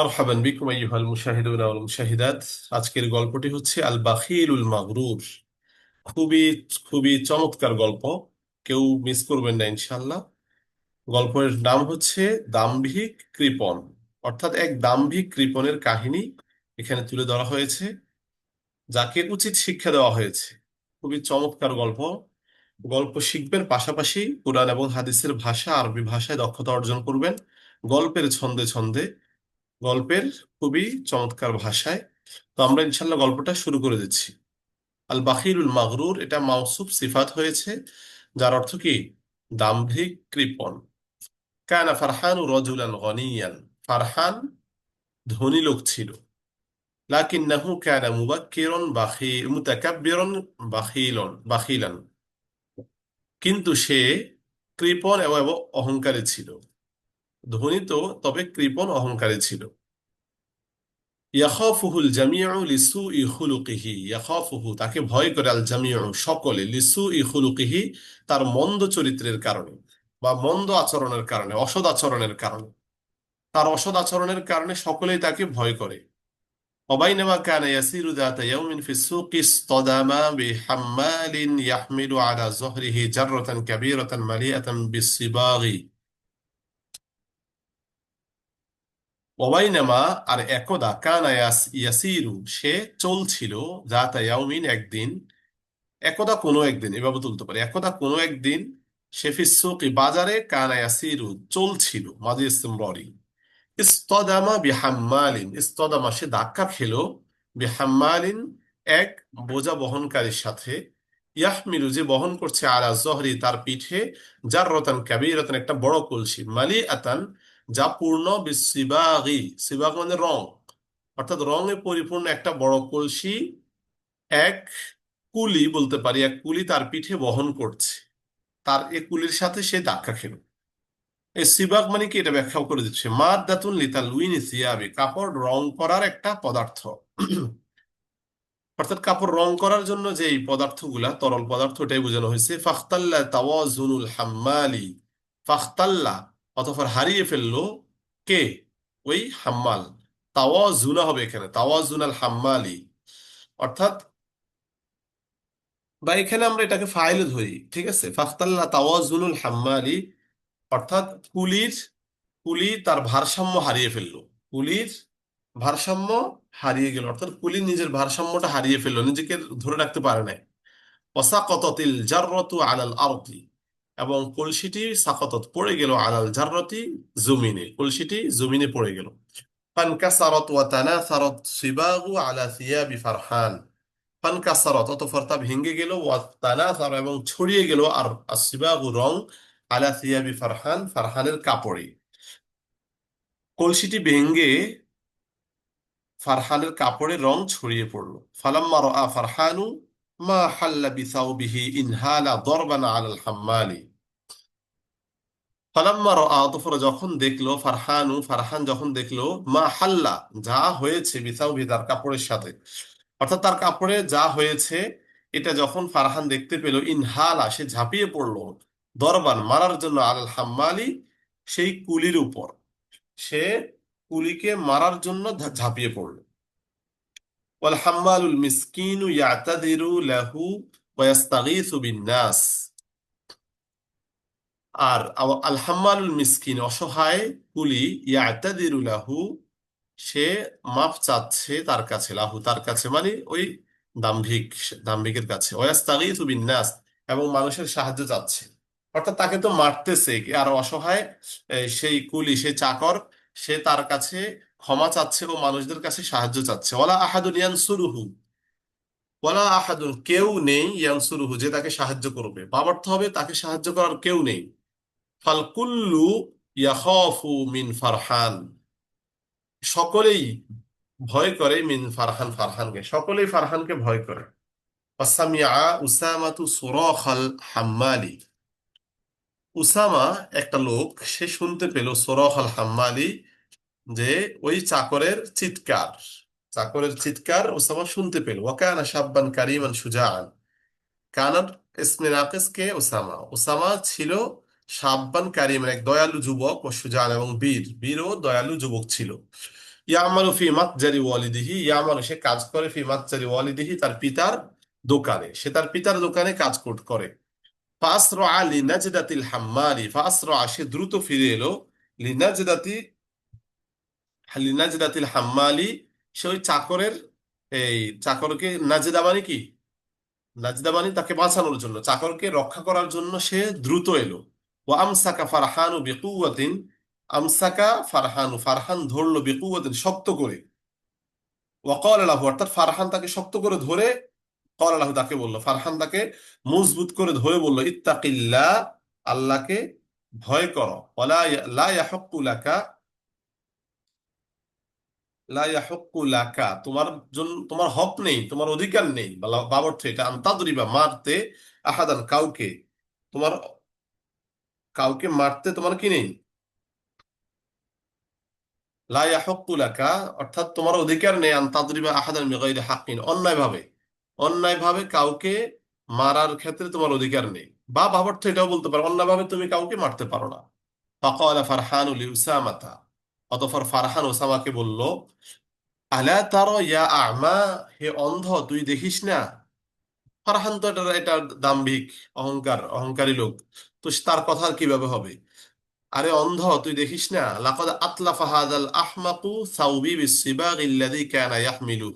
মারহাবান বিকুম আইয়ুহাল মুশাহিদুনা ওয়াল মুশাহিদাত। আজকের গল্পটি হচ্ছে আল বাখিলুল মাগরুর। খুবই খুবই চমৎকার গল্প। কেউ মিস করবেন না ইনশাল্লাহ গল্পের নাম হচ্ছে দাম্ভিক কৃপণ। অর্থাৎ এক দাম্ভিক কৃপণের কাহিনী এখানে তুলে ধরা হয়েছে, যাকে উচিত শিক্ষা দেওয়া হয়েছে। খুবই চমৎকার গল্প। গল্প শিখবেন পাশাপাশি কোরআন এবং হাদিসের ভাষা আরবি ভাষায় দক্ষতা অর্জন করবেন। গল্পের ছন্দে ছন্দে গল্পের খুবই চমৎকার ভাষায়। তো আমরা ইনশাল্লাহ গল্পটা শুরু করে দিচ্ছি। আল বাখিরুল মাগরুর এটা মাউসুফ সিফাত হয়েছে, যার অর্থ কি? দাম্ভিক কৃপণ। কানা ফারহান ও রজুলান গনিয়ান, ফারহান ধনী লোক ছিল। লাকিন্নাহু কানা মুবাক্কিরন বাখিল মুতাকাব্বিরন বাখিলন, বাখিলান। কিন্তু সে কৃপণ এবং এবং অহংকারী ছিল। ধনী তো তবে কৃপণ অহংকারী ছিল ইয়াখাফুহুল জামিউ লিসুই খুলুকিহি ইয়াখাফুহু তাকে ভয় করে আল জামিউ সকলে লিসুই খুলুকিহি তার মন্দ চরিত্রের কারণে বা মন্দ আচরণের কারণে অসৎ আচরণের কারণে তার অসৎ আচরণের কারণে সকলেই তাকে ভয় করে وبينما كان يسير ذات يوم في السوق اصطدم بحمال يحمل على ظهره جرة كبيرة مليئة بالصباغ ওবাইনামা আর একদা কানা ইয়াসিরু, সে চলছিল ইয়াউমিন একদিন, একদা কোনো একদিন, এভাবে তুলতে পারে, একদা কোনো একদিন বাজারে কানা চলছিল ইসতিমরারি। ইস্তদামা বিহাম্মালিন, ইস্তদামা সে ধাক্কা খেলো, বিহাম্মালিন এক বোঝা বহনকারীর সাথে ইয়াহমিলু যে বহন করছে আলা জহরি তার পিঠে যার জাররাতান কাবীরাতান, একটা বড় কলসি মালি আতান যা পূর্ণ বিসিবাগি। সিবাগ মানে রং। অর্থাৎ রঙে পরিপূর্ণ একটা বড় কলসি, এক কুলি বলতে পারি। এক কুলি তার পিঠে বহন করছে। তার এ কুলির সাথে সে ধাক্কা খেলো। এই সিবাগ মানে কি এটা ব্যাখ্যা করে দিচ্ছে। মাদ দাতুন লিতা লিতালউইনি সিয়াবি। কাপড় রং করার একটা পদার্থ। অর্থাৎ কাপড় রং করার জন্য যে পদার্থগুলা, তরল পদার্থ এটাই বোঝানো হয়েছে। ফাখতাল্লা তাওয়াজুনুল হাম্মালি। ফাখতাল্লা অতঃপর হারিয়ে ফেলল কে? ওই হাম্মাল। তাওয়াজুনা হবে এখানে তাওয়াজুনাল হাম্মালি। অর্থাৎ, বা এখানে আমরা এটাকে ফাইলে ধরি, ঠিক আছে? ফাখতাল্লা তাওয়াজুনুল হাম্মালি। অর্থাৎ কুলির, কুলি তার ভারসাম্য হারিয়ে ফেলল। কুলির ভারসাম্য হারিয়ে গেল। অর্থাৎ কুলি নিজের ভারসাম্যটা হারিয়ে ফেলল, নিজেকে ধরে রাখতে পারে নাই। ওয়াসাকতাতিল জাররাতু আলাল আরদি। এবং কলসিটি সাকতত পড়ে গেল আলাল জাররাতি জমিনে, কলসিটি জমিনে পড়ে গেল। ফানকাসারত ওয়া তানাসারত সিবাগু আলা সিয়াবি ফারহান। ফানকাসারত, অতঃপর তা ভেঙে গেল, ওয়া তানাসার এবং ছড়িয়ে গেল, আর আসিবাগু রং আলা সিয়াবি ফারহান, ফারহানের কাপড়ে। কলসিটি ভেঙে ফারহানের কাপড়ে রং ছড়িয়ে পড়ল। ফালাম্মা রাআ ফারহানু মা হাল্লা বিসাউবিহি ইনহালা দরবান আলাল হাম্মালি। ফালাম্মা যখন দেখল, ফারহানু, ফারহান যখন দেখল, মা হাল্লা, যা হয়েছে তার কাপড়ের সাথে। অর্থাৎ তার কাপড়ে যা হয়েছে, এটা যখন ফারহান দেখতে পেল, ইনহালা, সে ঝাঁপিয়ে পড়ল দরবান, মারার জন্য আলাল হাম্মালি, সেই কুলির উপর। সে কুলিকে মারার জন্য ঝাঁপিয়ে পড়ল। ওয়াল হাম্মালুল মিসকিনু ইয়াতাদিরু লাহু ওয়া ইয়াস্তাগীসু বিন্নাস আর আল হাম্মালুল মিসকিন, অসহায় কুলি ইয়াতাদিরু লাহু, সে মাপ চাচ্ছে তার কাছে। লাহু তার কাছে মানে ওই দাম্ভিক, দাম্ভিকের কাছে। ওয়া ইয়াস্তাগীসু বিন্নাস এবং মানুষের সাহায্য চাচ্ছে। অর্থাৎ তাকে তো মারতেছে। আর অসহায় সেই কুলি, সেই চাকর, সে তার কাছে ক্ষমা চাচ্ছে ও মানুষদের কাছে সাহায্য চাচ্ছে। ওয়ালা আহাদুন ইয়ানসুরুহু ওলা আহাদুন, কেউ নেই ইয়ানসুরুহু যে তাকে সাহায্য করবে। ভাবার্থ হবে তাকে সাহায্য করার কেউ নেই। ফাল কুল্লু ইয়াখাফু মিন ফারহান। সকলেই ভয় করে মিন ফারহান ফারহানকে। সকলেই ফারহানকে ভয় করে। উসামাতু সুরাখাল হাম্মালি। উসামা একটা লোক, সে শুনতে পেল সোরখ আল হাম্মালি যে ওই চাকরের চিৎকার। চাকরের চিৎকার উসামা শুনতে পেল। ওয়াকানা শাব্বান কারিমান সুজাআন কানার ইসমে নাকিস কে উসামা। উসামা ছিল শাব্বান কারিমান এক দয়ালু যুবক ও সুজান এবং বীর। বীর ও দয়ালু যুবক ছিল। ইয়ামালু ফি মাতজারি ওয়ালিদিহি, ইয়ামালু সে কাজ করে ফি মাতজারি ওয়ালিদিহি তার পিতার দোকানে। সে তার পিতার দোকানে কাজ কর- ফাসরা লিনাজদাতিল হাম্মালি ফাসরা সে দ্রুত ফিরে এলো লিনাজদাতি, লিনাজদাতিল হাম্মালি। সে ওই চাকরের, এই চাকরকে নাজদা মানে কি? নাজদা মানে তাকে বাঁচানোর জন্য, চাকরকে রক্ষা করার জন্য সে দ্রুত এলো। ও আমসাকা ফারহানু বিকুওয়াতিন, আমসাকা ফারহানু, ফারহান ধরলো বিকুওয়াতিন শক্ত করে। ওয়াকাল আলাহু অর্থাৎ ফারহান তাকে শক্ত করে ধরে কল আলাহু তাকে বলল, ফারহান তাকে মজবুত করে ধরে বলল ইত্তাকিল্লাহ আল্লাহকে ভয় করো। লাকা লাকা, তোমার জন্য, তোমার হক নেই, তোমার অধিকার নেই। বাবর্থ এটা আন্তাদরিবা মারতে আহাদান কাউকে, তোমার কাউকে মারতে তোমার কি নেই? অর্থাৎ তোমার অধিকার নেই আন্তাদরিবা আহাদান বিগাইরি হাক্কিন। অন্যায়ভাবে অন্যায়ভাবে কাউকে মারার ক্ষেত্রে তোমার অধিকার নেই। বা বাবর্থ এটাও বলতে পারো, অন্যায়ভাবে তুমি কাউকে মারতে পারো না। ফাকালা ফারহানু লিউসামাতা অতঃপর ফারহান ওসামাকে বলল, আলা তারা ইয়া আমা, হে অন্ধ, তুই দেখিস না? ফারহান তো এটা এটা দাম্ভিক, অহংকার, অহংকারী লোক। তো তার কথা আর কীভাবে হবে? আরে অন্ধ, তুই দেখিস না? লাকাদ আতলাফা হাদাল আহমাকু সাউবি বিসসিবাগি আল্লাযী কানা ইয়াহমিলু।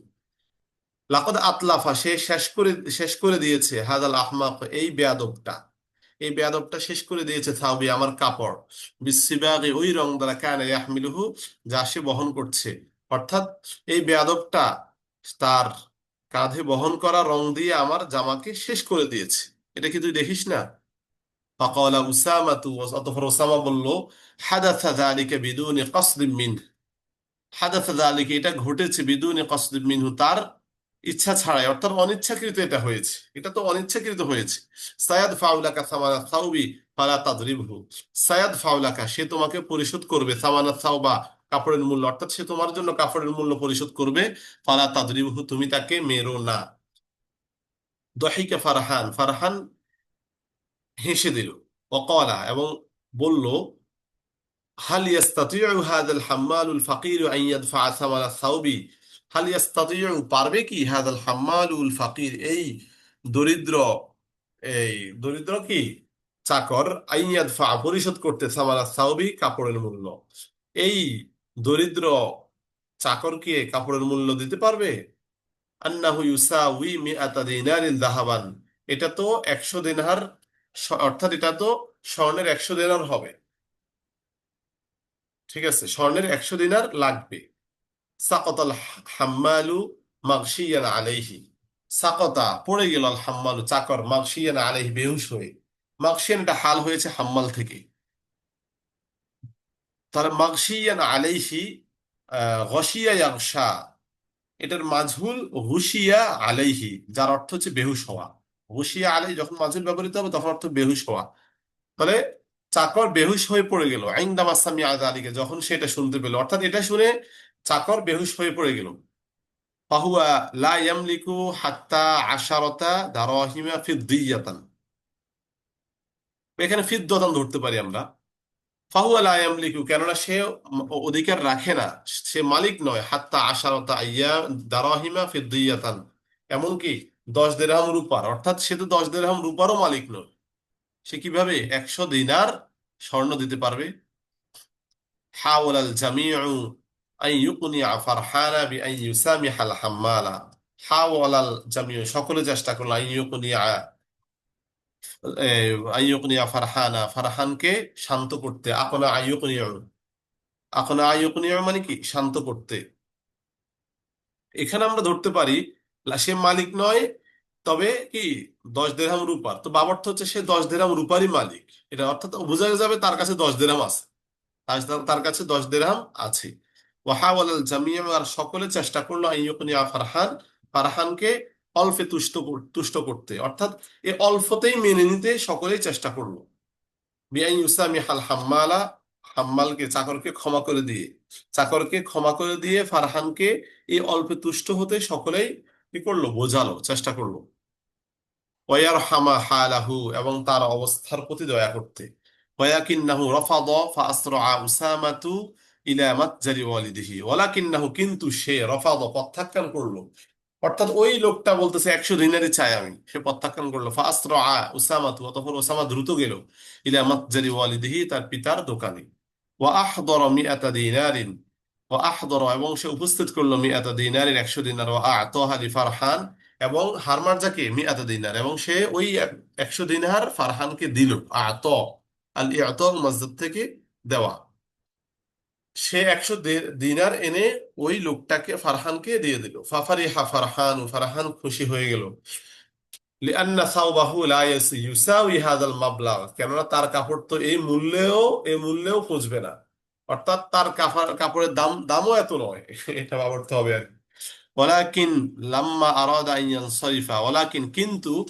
লাকাদ আতলাফা, সে শেষ করে শেষ করে দিয়েছে হাদাল আহমাক এই বেয়াদবটা। এই বেয়াদবটা শেষ করে দিয়েছে সাউবি, আমার কাপড়। বিসসিবাগি ওই রং দ্বারা কানা ইয়াহমিলুহু, যা সে বহন করছে। অর্থাৎ এই বেয়াদবটা তার কাঁধে বহন করা রং দিয়ে আমার জামাকে শেষ করে দিয়েছে। এটা কি তুই দেখিস না? ওসামা বলল হাদাসা যালিকা বিদুনি কসদিম মিনহু হাদাসা যালিকা এটা ঘটেছে বিদুনি কসদিম মিনহু তার ইচ্ছা ছাড়াই, অর্থাৎ অনিচ্ছাকৃত এটা হয়েছে। এটা তো অনিচ্ছাকৃত হয়েছে। সায়াদ ফাউলাকা সামানা সাউবি ফালা তাদরিবহু। ফাউলাকা, সে তোমাকে পরিশোধ করবে। সামানা সাউবা, কাপড়ের মূল্য, অর্থাৎ সে তোমার জন্য কাপড়ের মূল্য পরিশোধ করবে। ফালা তাদরিবহু, তুমি তাকে মেরো না। দহিকা ফারহান ফারহান হেসে দিল। ওয়াকালা এবং বলল, হাল ইয়াস্তাতিউ হাদাল হাম্মালুল ফাকির আন ইয়াদফা সামানা সাউবি? হাল ইয়াস্তাতিউ, পারবে কি হাদাল হাম্মালুল ফাকির? এই দরিদ্র এই দরিদ্র কি? চাকর, আন ইয়াদফা, পরিশোধ করতে সামানা সাউবি কাপড়ের মূল্য। এই দরিদ্র চাকরকে কাপড়ের মূল্য দিতে পারবে? আন্নাহু ইউসাউই মিআতা দিনারিন যাহাবান এটা তো একশো দিনার স- অর্থাৎ এটা তো স্বর্ণের একশো দিনার হবে। ঠিক আছে, স্বর্ণের একশো দিনার লাগবে। সাকতাল হাম্মালু মাগশিয়ান আলাইহি। সাকতা, পড়ে গেল আল হাম্মালু চাকর, মাগশিয়ান আলাইহি, বেহুশ হয়ে। মাগশিয়ান এটা হাল হয়েছে হাম্মাল থেকে। তাহলে মাগশিয়ান আলাইহি আহ গশিয়া ইয়াগশা। এটার মাঝহুল হুশিয়া আলাইহি, যার অর্থ হচ্ছে বেহুশ হওয়া। হুশিয়া আলাইহি যখন মাঝহুল ব্যবহৃত হবে, তখন অর্থ বেহুশ হওয়া। তাহলে চাকর বেহুশ হয়ে পড়ে গেল। আইন্দামা সামিআ যালিকা যখন সেটা শুনতে পেল, অর্থাৎ এটা শুনে চাকর বেহুশ হয়ে পড়ে গেল। হাত্তা আশারতা ফিদ্দিয়াতান। এখানে ফিদ্দতান ধরতে পারি আমরা। ফাহুয়া লা কেননা সে অধিকার রাখে না। সে মালিক নয়। হাত্তা আশারতা আইয়া দারাহিমা ফিদ্দিয়াতান। এমনকি দশ দেড়হাম রূপার, অর্থাৎ সে তো দশ দেড়হাম রূপারও মালিক নয়। সে কীভাবে একশো দিনার স্বর্ণ দিতে পারবে? হাওলাল জামিউ আই ইউকুনি আই ইউসামি হাল সকলে চেষ্টা করল আই ইউকুনি আইয়ুকনিয়া ফারহানা, ফারহানকে শান্ত করতে। আকনা আইয়ুকনিয়া আকনা আইয়ুকনিয়া মানে কি? শান্ত করতে। এখানে আমরা ধরতে পারি সে মালিক নয়, তবে কি দশ দেরহাম রূপার? তো বাবার্থ হচ্ছে সে দশ দেরহাম রূপারই মালিক। এটা অর্থাৎ বোঝা যাবে তার কাছে দশ দেরহাম আছে। তার কাছে দশ দেরহাম আছে। ওয়াহাওয়াল জামিয়া, আর সকলে চেষ্টা করল আইয়ুকনিয়া ফারহান, ফারহানকে অল্পে তুষ্ট তুষ্ট করতে। অর্থাৎ এ অল্পতেই মেনে নিতে সকলেই চেষ্টা করল। বিআই ইউসামি হাল হাম্মালা, হাম্মালকে, চাকরকে ক্ষমা করে দিয়ে। চাকরকে ক্ষমা করে দিয়ে ফারহানকে এই অল্পে তুষ্ট হতে সকলেই কি করল? বোঝালো, চেষ্টা করল। ওয়ার হামা হালাহু এবং তার অবস্থার প্রতি দয়া করতে। ওয়াকিন্নাহু উসামাতু ইলা ওয়ালিদিহি। ওয়ালাকিন্নাহু কিন্তু সে রফাদ প্রত্যাখ্যান করল। অর্থাৎ ওই লোকটা বলতেছে, একশো দিনারই চাই আমি। সে প্রত্যাখ্যান করল। ফাস্ত্র আ উসামা তু অতঃপর ওসামা দ্রুত গেল ইলা মাতজারি ওয়ালিদিহি, তার পিতার দোকানে। ওয়া আহদর মিআতা দিনারিন আহদর এবং সে উপস্থিত করল মিআতা দিনারিন একশো দিনার ওয়া আতাহা লি ফারহান এবং হারমার্জাকে মিআতা দিনার এবং সে ওই একশো দিনার ফারহানকে দিল, আত, আল ইআত মসজিদ থেকে দেওয়া। সে একশো দিনার এনে ওই লোকটাকে ফারহানকে দিয়ে দিল। ফাফারিহা ফারহান ফারহান খুশি হয়ে গেল। লিআন্না সাওবাহু লা ইউসাউই হাযাল মাবলাগ, কেননা তার কাপড় তো এই মূল্যেও এই মূল্যেও পুষবে না। অর্থাৎ তার কাপড় কাপড়ের দাম, দামও এত নয়। এটা ভাবতে হবে আর কি। ওয়ালাকিন লাম্মা আরাদা আন ইয়ানসারিফা, ওয়ালাকিন কিন্তু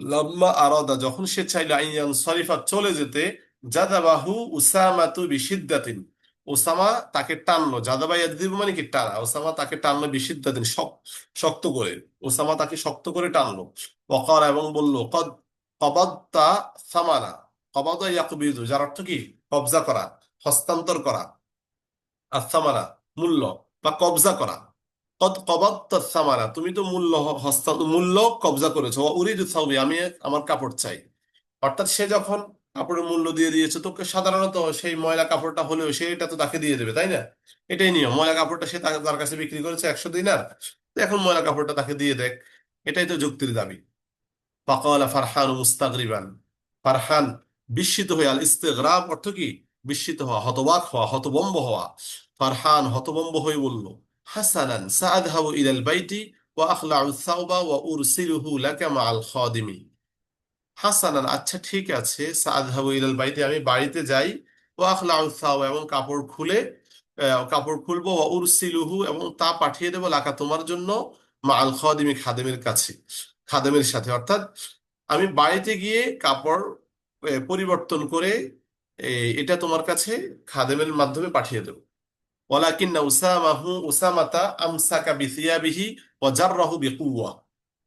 লাম্মা আরাদা, যখন সে চাইল আন ইয়ানসারিফা চলে যেতে জাদাবাহু উসামাতু বিশিদ্দাতিন। ওসামা তাকে টানলো। জাদাবা ইয়াদিব মানে কি? টানা। ওসামা তাকে টানলো বিশিদ্দাতিন, শক- শক্ত করে। ওসামা তাকে শক্ত করে টানলো। ওয়াকার এবং বলল, কদ, কবাদতা সামানা, কবাদা ইয়াকবিদু যার অর্থ কি? কবজা করা। হস্তান্তর করা আসামানা মূল্য বা কবজা করা। সামানা তুমি তো মূল্য হস্তা, মূল্য কবজা করেছ। আমি আমার কাপড় চাই। অর্থাৎ সে যখন কাপড়ের মূল্য দিয়ে দিয়েছে, তোকে সাধারণত সেই ময়লা কাপড়টা হলেও সে এটা তো তাকে দিয়ে দেবে, তাই না? এটাই নিয়ম। ময়লা কাপড়টা সে তার কাছে বিক্রি করেছে একশো দিনার। এখন ময়লা কাপড়টা তাকে দিয়ে দেখ। এটাই তো যুক্তির দাবি। ফাকালা ফারহান মুস্তাগরিবান। ফারহান বিস্মিত হয়ে আল ইস্তেগরাব অর্থ কি? বিস্মিত হওয়া, হতবাক হওয়া, হতবম্ব হওয়া। ফারহান হতবম্ব হয়ে বলল, হাসানান সাআদহাবু ইলাল বাইতি ওয়া আখলাউ সাওবা ওয়া উরসিলুহু লাকা মাআল খাদিমি হাসানান আচ্ছা ঠিক আছে সাআদহাবু ইলাল বাইতি, আমি বাড়িতে যাই। ওয়া আখলাউ সাওবা এবং কাপড় খুলে কাপড় খুলবো, ওয়া উরসিলুহু, এবং তা পাঠিয়ে দেবো লাকা তোমার জন্য মাআল খাদিমি খাদেমের কাছে, খাদেমের সাথে। অর্থাৎ, আমি বাড়িতে গিয়ে কাপড় পরিবর্তন করে এটা তোমার কাছে খাদেমের মাধ্যমে পাঠিয়ে দেবো। ওয়ালাকিন্না উসামাহু উসামাতা আমসাকা বিসিয়াবিহি ওয়া জাররাহু বিকুওয়া।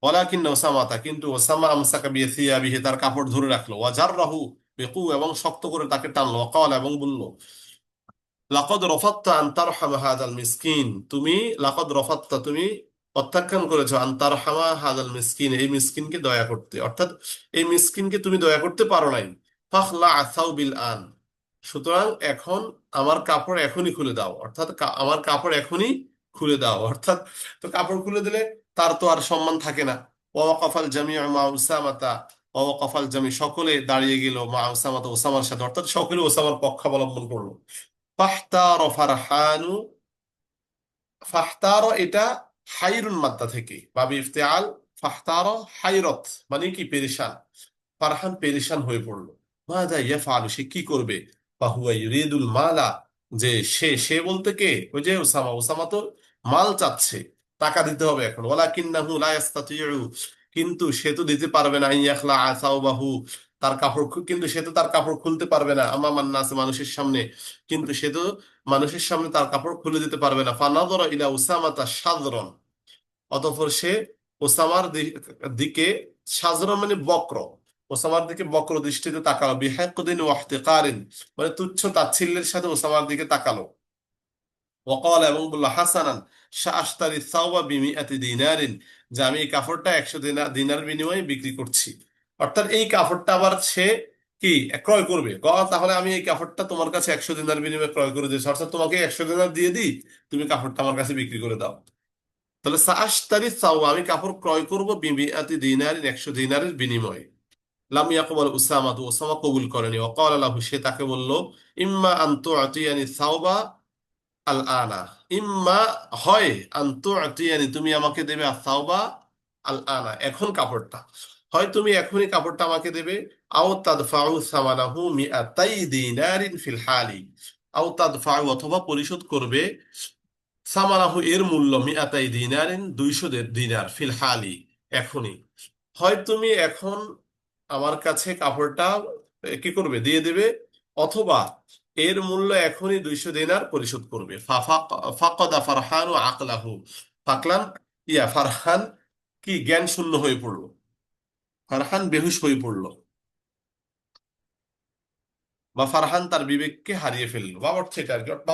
ওয়ালাকিন্না উসামাতা, কিন্তু ওসামা আমসাকা বিসিয়াবিহি তার কাপড় ধরে রাখল। ওয়া জাররাহু বিকুওয়া এবং শক্ত করে তাকে টানলো। ওয়া এবং বলল, লাকদ রফাত্তা আন তারহামা হাদাল মিসকিন। তুমি, লাকদ রফাত্তা, তুমি প্রত্যাখ্যান করেছ আন্তার হামা হাদাল মিসকিন। এই মিসকিনকে দয়া করতে। অর্থাৎ এই মিসকিনকে তুমি দয়া করতে পারো নাই। আন। সুতরাং এখন আমার কাপড় এখনই খুলে দাও, অর্থাৎ আমার কাপড় এখনই খুলে দাও, অর্থাৎ তো কাপড় খুলে দিলে তার তো আর সম্মান থাকে না। ওয়াকাফাল জামি মা উসামাতা জামি সকলে দাঁড়িয়ে গেল মা উসামাতা ওসামার সাথে, অর্থাৎ সকলে ওসামার পক্ষাবলম্বন করল। ফাহতার এটা হাইরুন মাদ্দা থেকে, বাবে ইফতেআল ফাহতার হাইরত মানে কি পেরেশান, ফারহান পেরেশান হয়ে পড়ল। সে কি করবে? মালা, যে সে সে বলতে কে? ওই যে ওসামা ওসামা তো মাল চাচ্ছে, টাকা দিতে হবে এখন। ওয়ালাকিন্নাহু লা ইস্তাতিউ কিন্তু সে তো দিতে পারবে না ইয়াখলা আসাওবাহু, তার কাপড় কিন্তু সে তো তার কাপড় খুলতে পারবে না আমামান নাস মানুষের সামনে, কিন্তু সে তো মানুষের সামনে তার কাপড় খুলে দিতে পারবে না। ফানাদরা ইলা ওসামা উসামাতা সাদরন অতঃপর সে ওসামার দিকে সাজরন মানে বক্র ওসামার দিকে বক্র দৃষ্টিতে তাকালো। বিহাক্কুদিন ওয়াহতিকারিন মানে তুচ্ছ তাচ্ছিল্যের সাথে ওসামার দিকে তাকালো। ওয়াকাল এবং বলল, হাসানান, শাআশতারি সাওবা বিমিআতি দিনারিন, যে আমি এই কাপড়টা একশো দিনার বিনিময়ে বিক্রি করছি। অর্থাৎ এই কাপড়টা আবার সে কি, ক্রয় করবে? ক তাহলে আমি এই কাপড়টা তোমার কাছে একশো দিনার বিনিময়ে ক্রয় করে দিয়েছি। অর্থাৎ তোমাকে একশো দিনার দিয়ে দিই, তুমি কাপড়টা আমার কাছে বিক্রি করে দাও। তাহলে সাআশতারি সাওবা, আমি কাপড় ক্রয় করব বিমিআতি দিনারিন, একশো দিনারের বিনিময়ে। লাম ইয়াকবাল উসামা তো ওসামা কবুল করেনি। ওয়াকাল লাহু, সে তাকে বলল, ইম্মা আন তুআতিয়ানি সাওবা আল আনা ইম্মা, হয় আন্তু আতিয়ানি তুমি আমাকে দেবে আসাওবা আল আনা এখন কাপড়টা। হয়, তুমি এখনই কাপড়টা আমাকে দেবে। আও তাদফাউ সামানাহু মিআতাই দিনারিন ফিল হালি। আও তাদফাউ, অথবা পরিশোধ করবে, সামানাহু এর মূল্য মিআতাই দিনারিন, দুইশো দিনার ফিল হালি, এখনই। হয়, তুমি এখন আমার কাছে কাপড়টা কি করবে? দিয়ে দেবে, অথবা এর মূল্য এখনই দুইশো দিনার পরিশোধ করবে। ফাকদা ফারহান ও আকলাহু। ফাকলান, ইয়া, ফারহান কি জ্ঞান শূন্য হয়ে পড়ল। ফারহান বেহুশ হয়ে পড়ল। বা ফারহান তার বিবেককে হারিয়ে ফেলল। বা অর্থ এটা আর কি বা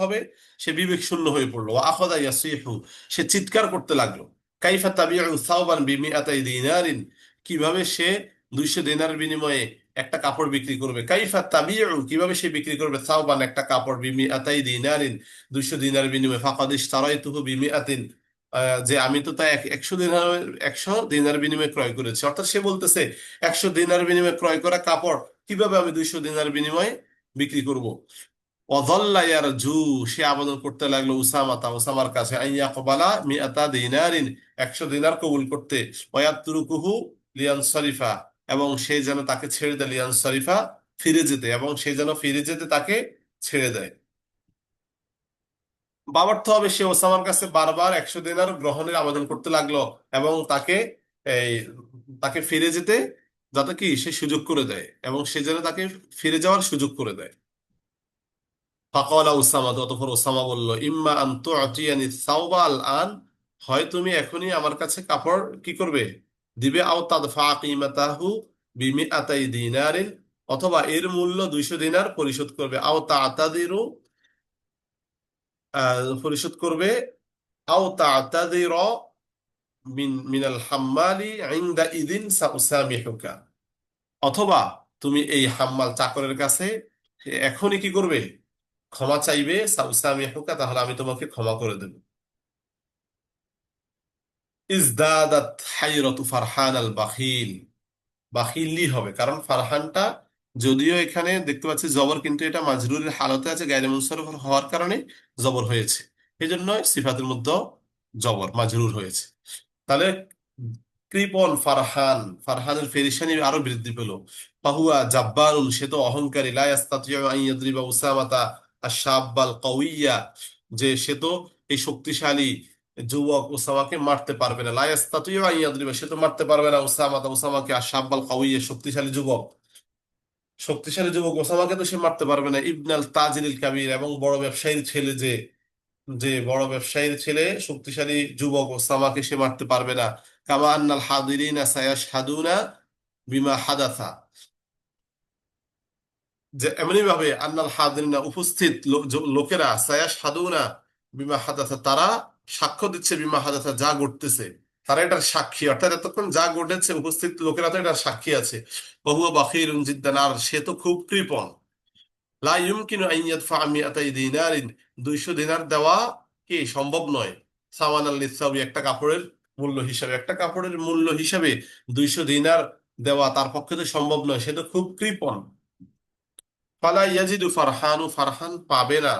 হবে সে বিবেক শূন্য হয়ে পড়ল। আখদা ইয়াসিহু, সে চিৎকার করতে লাগল। কাইফা তাবিউ সাওবান বিমিআতাই দিনারিন, কীভাবে সে দুইশো দিনারের বিনিময়ে একটা কাপড় বিক্রি করবে। কাইফা তাবিউ কীভাবে সে বিক্রি করবে? সাওবান একটা কাপড় বিমিআতাই দিনারিন দুইশো দিনারের বিনিময়ে। ফাকাদ ইশতারাইতুহু বিমিআতিন। আহ, যে আমি তো তা একশো দিনার একশো দিনার বিনিময়ে ক্রয় করেছি। অর্থাৎ সে বলতেছে একশো দিনার বিনিময়ে ক্রয় করা কাপড় কীভাবে আমি দুইশো দিনার বিনিময়ে বিক্রি করব? ইয়ার জু সে আবেদন করতে লাগল উসামাতা উসামার কাছে আইয়া কবালা মিয়াতা দিনারিন একশো দিনার কবুল করতে। ওয়াতুরুকুহু লিয়ান শরীফা এবং সে যেন তাকে ছেড়ে দেয়, লিয়ান শরীফা ফিরে যেতে এবং সে যেন ফিরে যেতে তাকে ছেড়ে দেয়। বাবার্থ হবে সে ওসামার কাছে বারবার একশো দিনার গ্রহণের আবেদন করতে লাগল এবং তাকে এই তাকে ফিরে যেতে যাতে কি সে সুযোগ করে দেয় এবং সে যেন তাকে ফিরে যাওয়ার সুযোগ করে দেয়। ফাকালা উসামা অতঃপর ওসামা বলল, ইম্মা আন তুআতিয়ানি আল আন হয় তুমি এখনই আমার কাছে কাপড় কি করবে? দিবে আও তাদফা কিমাতাহু বিমিআতাই দিনারিন অথবা এর মূল্য দুইশো দিনার পরিশোধ করবে। আও তাতাদিরু আহ, পরিশোধ করবে। আও ইদিন সাউসামিহুকা। অথবা তুমি এই হাম্মাল চাকরের কাছে এখনই কি করবে? ক্ষমা চাইবে সাউসামিহুকা তাহলে আমি তোমাকে ক্ষমা করে দেব। ইজদাদাত হাইরতু ফারহান আল বাখিল বাখিলি হবে, কারণ ফারহানটা যদিও এখানে দেখতে পাচ্ছি জবর, কিন্তু এটা মাজরুরের হালতে আছে, গায়রে মুনসারিফ হওয়ার কারণে জবর হয়েছে। এই জন্য সিফাতের মধ্যে জবর, মাজরুর হয়েছে। তাহলে কৃপণ ফারহান, ফারহানের পেরেশানি আরও বৃদ্ধি পেল। ফাহুয়া জাব্বারুন, সে তো অহংকারী। লা ইয়াস্তাতিউ আন ইয়াদরিবা উসামাতা আশ-শাব্বাল যে সে তো এই শক্তিশালী যুবক উসামাকে মারতে পারবে না। লা ইয়াস্তাতিউ আন ইয়াদরিবা, সে তো মারতে পারবে না। উসামাতা উসামাকে আশ-শাব্বাল কাউইয়া শক্তিশালী যুবক। শক্তিশালী যুবক ওসামাকে তো সে মারতে পারবে না। ইবনাল তাজিল কাবির এবং বড় ব্যবসায়ীর ছেলে যে যে বড় ব্যবসায়ীর ছেলে, শক্তিশালী যুবক ওসামাকে সে মারতে পারবে না। কামা আন্নাল হাদিরিনা সায়াশহাদুনা বিমা হাদাথা যে এমনি ভাবে আন্নাল হাদিরিনা উপস্থিত লোকেরা সায়াশহাদুনা বিমা হাদাথা তারা সাক্ষ্য দিচ্ছে বিমা হাদাথা যা ঘটতেছে, তারা এটার সাক্ষী। অর্থাৎ এতক্ষণ যা ঘটেছে, উপস্থিত লোকেরা তো এটার সাক্ষী আছে। বহু জিদ্দান, আর সে তো খুব কৃপণ। ইয়াদফা মিআতাই দিনারিন 200 দিনার দেওয়া কি সম্ভব নয়? সাওয়ান আল লিসাবি একটা কাপড়ের মূল্য হিসাবে, একটা কাপড়ের মূল্য হিসাবে 200 দিনার দেওয়া তার পক্ষে তো সম্ভব নয়, সে তো খুব কৃপণ। ফালা ইয়াজিদু ফারহানু, ফারহান পাবে না।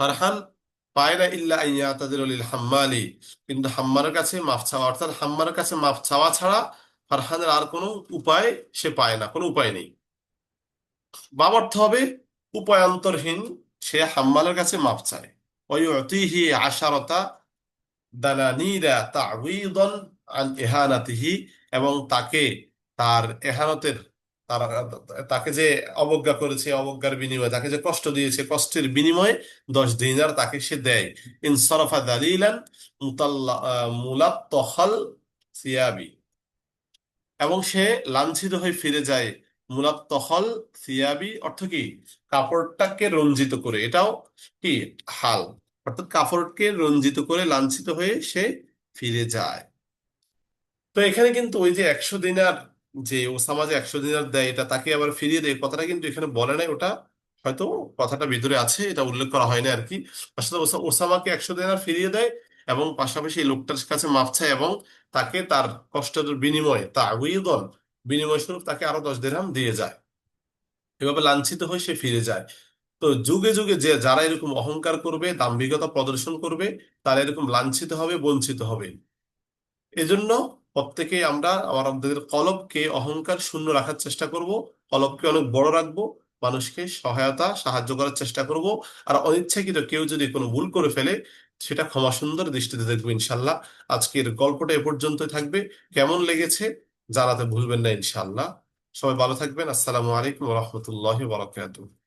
ফারহান পায় না ইল্লা আন ইয়াতাদিরু লিল হাম্মালি। কিন্তু হাম্মারের কাছে মাফ চাওয়া, অর্থাৎ হাম্মারের কাছে মাফ চাওয়া ছাড়া ফারহানের আর কোনো উপায় সে পায় না, কোনো উপায় নেই। বাব অর্থ হবে উপায়ান্তরহীন, সে হাম্মালের কাছে মাপ চায়। ওয়ুতিহি আশারতা দানানিরা তা'ওয়ীদান আন ইহানাতিহি, এবং তাকে তার এহানতের তার তাকে যে অবজ্ঞা করেছে অবজ্ঞার বিনিময়ে তাকে যে কষ্ট দিয়েছে কষ্টের বিনিময়ে দশ দিনার তাকে সে দেয়। ইনসরাফা দালিলান আহ, সিয়াবি। এবং সে লাঞ্ছিত হয়ে ফিরে যায় মুলাত্তহল সিয়াবি অর্থ কি? কাপড়টাকে রঞ্জিত করে। এটাও কি? হাল। অর্থাৎ কাপড়কে রঞ্জিত করে লাঞ্ছিত হয়ে সে ফিরে যায়। তো এখানে কিন্তু ওই যে একশো দিনার যে ওসামা যে একশো দিনার দেয়, এটা তাকে আবার ফিরিয়ে দেয় কথাটা কিন্তু এখানে বলে নাই ওটা। হয়তো কথাটা ভিতরে আছে, এটা উল্লেখ করা হয় না আর কি। আসলে ওসা- ওসামাকে একশো দিনার ফিরিয়ে দেয় এবং পাশাপাশি লোকটার কাছে মাপ চায় এবং তাকে তার কষ্টের বিনিময়ে তাউইদন বিনিময় স্বরূপ তাকে আরও দশ দিরহাম দিয়ে যায়। এভাবে লাঞ্ছিত হয়ে সে ফিরে যায়। তো যুগে যুগে যে, যারা এরকম অহংকার করবে, দাম্ভিকতা প্রদর্শন করবে, তারা এরকম লাঞ্ছিত হবে, বঞ্চিত হবে। এজন্য প্রত্যেকে আমরা আমাদের কলবকে অহংকার শূন্য রাখার চেষ্টা করব, কলবকে অনেক বড় রাখব, মানুষকে সহায়তা, সাহায্য করার চেষ্টা করব, আর অনিচ্ছাকৃত কেউ যদি কোনো ভুল করে ফেলে, সেটা ক্ষমা সুন্দর দৃষ্টিতে দেখব ইনশাল্লাহ। আজকের গল্পটা এ পর্যন্তই থাকবে। কেমন লেগেছে জানাতে ভুলবেন না ইনশাল্লাহ। সবাই ভালো থাকবেন। আসসালামু আলাইকুম রহমতুল্লাহ বরকাতুহ।